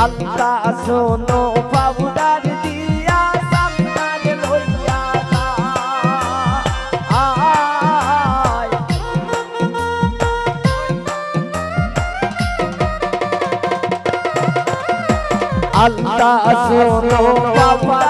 আল্লাহ সোনো powder দিয়া সাবধান লইয়া আল্লাহ পাউডার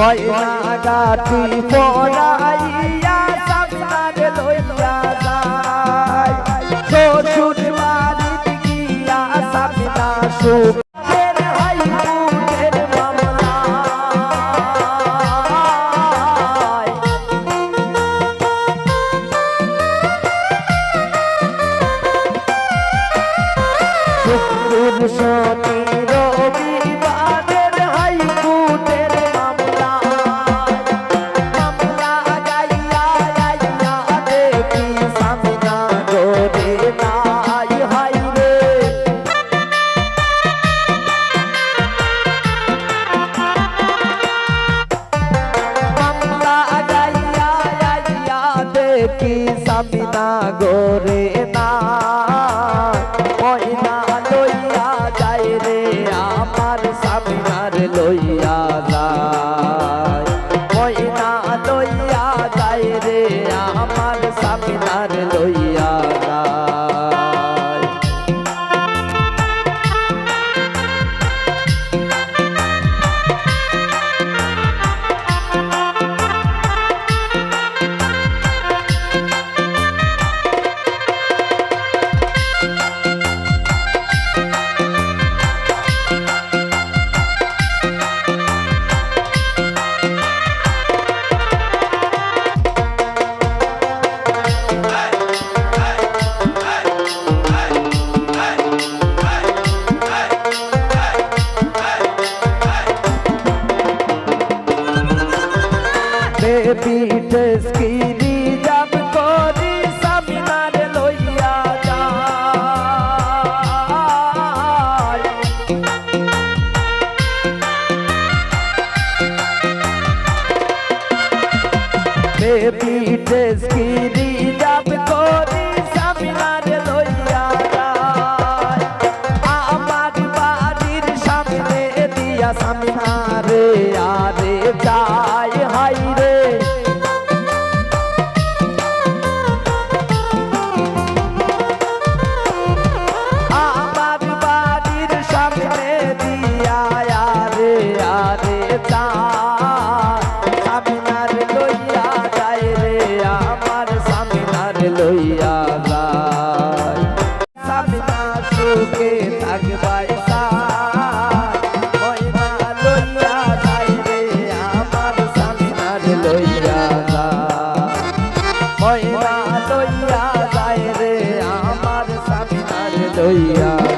গয়না গাটি পড়াইয়া সামনার লইয়া যায়। শ্বশুর বাড়ি গিয়া সামনা সুখ সতী পিঠে স্কিরি যাব করি সামনার লইয়া যায়। পিঠে 可以啊。